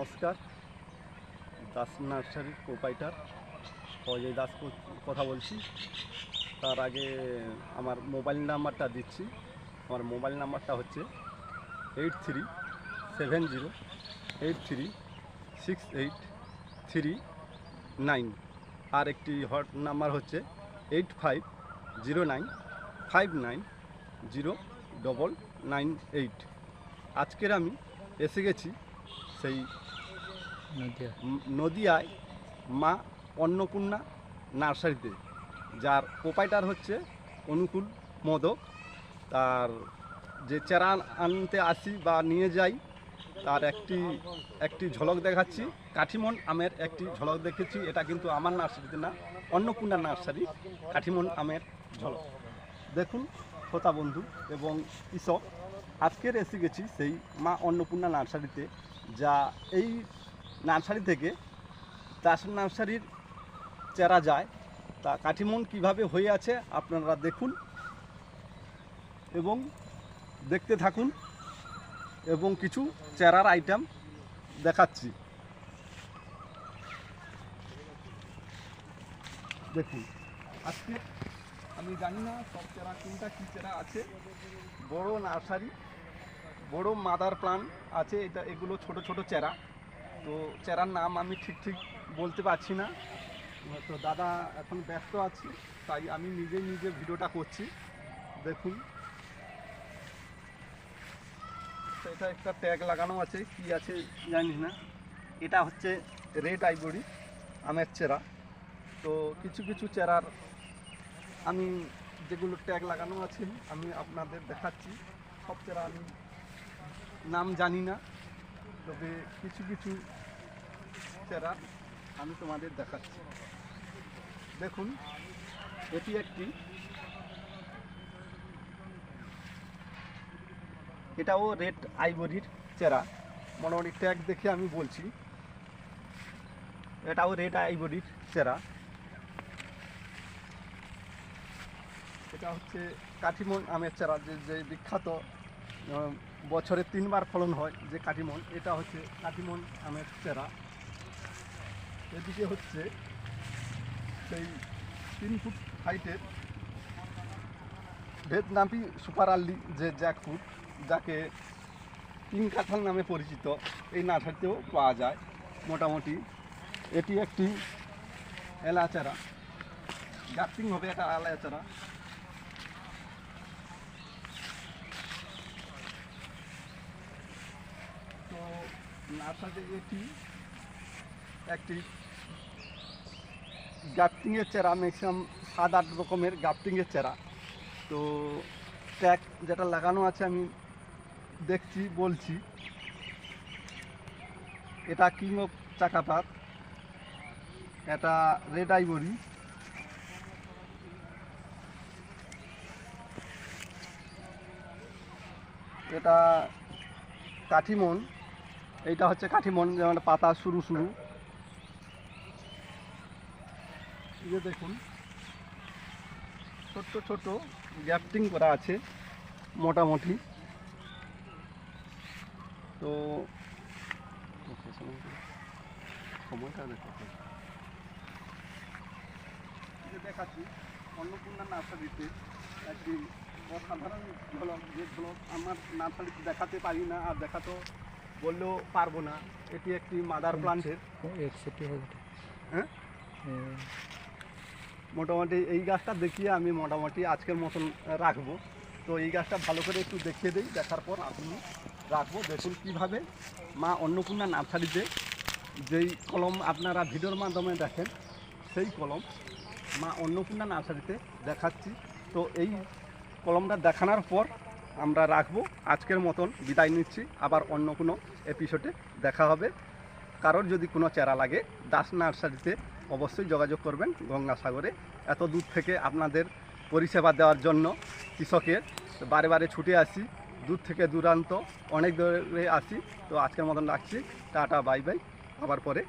নমস্কার, দাস নার্সারির প্রোপাইটার অজয় দাস কথা বলছি। তার আগে আমার মোবাইল নাম্বারটা দিচ্ছি। আমার মোবাইল নাম্বারটা হচ্ছে eight three seven zero eight three six eight three nine আর একটি হট নাম্বার হচ্ছে eight five zero nine five nine zero double nine eight আজকের আমি এসে গেছি সেই নদিয়ায় মা অন্নপূর্ণা নার্সারিতে, যার প্রোপাইটার হচ্ছে অনুকূল মোদক। তার যে চেরা আনতে আসি বা নিয়ে যাই, তার একটি একটি ঝলক দেখাচ্ছি। কাঠিমন আমের একটি ঝলক দেখেছি, এটা কিন্তু আমার নার্সারিতে না, অন্নপূর্ণা নার্সারি, কাঠিমন আমের ঝলক। দেখুন, শ্রোতা বন্ধু এবং কৃষক, আজকের এসে গেছি সেই মা অন্নপূর্ণা নার্সারিতে, যা এই নার্সারি থেকে দাস নার্সারির চেরা যায়। তা কাঠিমন কীভাবে হয়ে আছে আপনারা দেখুন এবং দেখতে থাকুন এবং কিছু চেরার আইটেম দেখাচ্ছি। দেখুন, আজকে আমি জানি না সব চেরা কোনটা কী চেরা আছে। বড় নার্সারি, বড় মাদার প্লান আছে, এটা এগুলো ছোট ছোট চেরা। তো চেরার নাম আমি ঠিক ঠিক বলতে পারছি না। তো দাদা এখন ব্যস্ত আছি, তাই আমি নিজে নিজে ভিডিওটা করছি। দেখুন। এটা একটা ট্যাগ লাগানো আছে, কি আছে জানিস না। এটা হচ্ছে রেড আইবড়ি আমের চেরা। তো কিছু কিছু চেরার আমি যেগুলো ট্যাগ লাগানো আছে, আমি আপনাদের দেখাচ্ছি। সব চেরা আমি নাম জানি না। তবে কিছু কিছু চেরা আমি তোমাদের দেখাচ্ছি। দেখুন, এটি একটি এটাও রেড আইভরির চেরা। মোটামুটি ট্যাগ দেখে আমি বলছি, এটাও রেড আইভরির চেরা। এটা হচ্ছে কাঠিমন আমের চারা, যে যে বিখ্যাত বছরে তিনবার ফলন হয় যে কাঠিমন এটা হচ্ছে কাটিমন আমের চেরা। এদিকে হচ্ছে সেই তিন ফুট হাইটের ভিয়েতনামি সুপার আল্লি যে জ্যাকফুট যাকে তিন কাঁঠাল নামে পরিচিত, এই নার্সারিতেও পাওয়া যায়। মোটামুটি এটি একটি এলাচারা। গাপ্তিং হবে এটা এলাচারা তো নার্সারিতে এটি একটি গাফটিংয়ের চেরা ম্যাক্সিমাম সাত আট রকমের গাফটিংয়ের চেরা। তো ট্যাগ যেটা লাগানো আছে আমি দেখছি, বলছি। এটা কিং অফ চাকাপাত এটা রেড আইবরি এটা কাঠিমন এইটা হচ্ছে কাঠিমন যেমন পাতা শুরু শুরু। যে দেখুন, ছোট্ট ছোট গ্যাপটিং করা আছে, মোটামুটি। তো, সময়টা দেখো। দেখাচ্ছি অন্নপূর্ণা নার্সারিতে একটি অসাধারণ যে ঝলক আমার নার্সারিতে দেখাতে পারি না, আর দেখাতেও বললেও পারব না। এটি একটি মাদার প্লান্টের হ্যাঁ হ্যাঁ, মোটামুটি এই গাছটা দেখিয়ে আমি মোটামুটি আজকের মতন রাখব। তো এই গাছটা ভালো করে একটু দেখিয়ে দিই দেখার পর আপনি রাখব। দেখুন কীভাবে মা অন্নপূর্ণা নার্সারিতে যেই কলম আপনারা ভিডিওর মাধ্যমে দেখেন সেই কলম মা অন্নপূর্ণা নার্সারিতে দেখাচ্ছি। তো এই কলমটা দেখানোর পর আমরা রাখব। আজকের মতন বিদায় নিচ্ছি। আবার অন্য কোনো এপিসোডে দেখা হবে। কারোর যদি কোনো চারা লাগে, দাস নার্সারিতে অবশ্যই যোগাযোগ করবেন গঙ্গাসাগরে। এত দূর থেকে আপনাদের পরিষেবা দেওয়ার জন্য কৃষকের বারে বারে ছুটে আসি। দূর থেকে দূরান্ত, অনেক দূরে আসি। তো আজকের মতন রাখছি। Tata, bye bye. আবার পরে।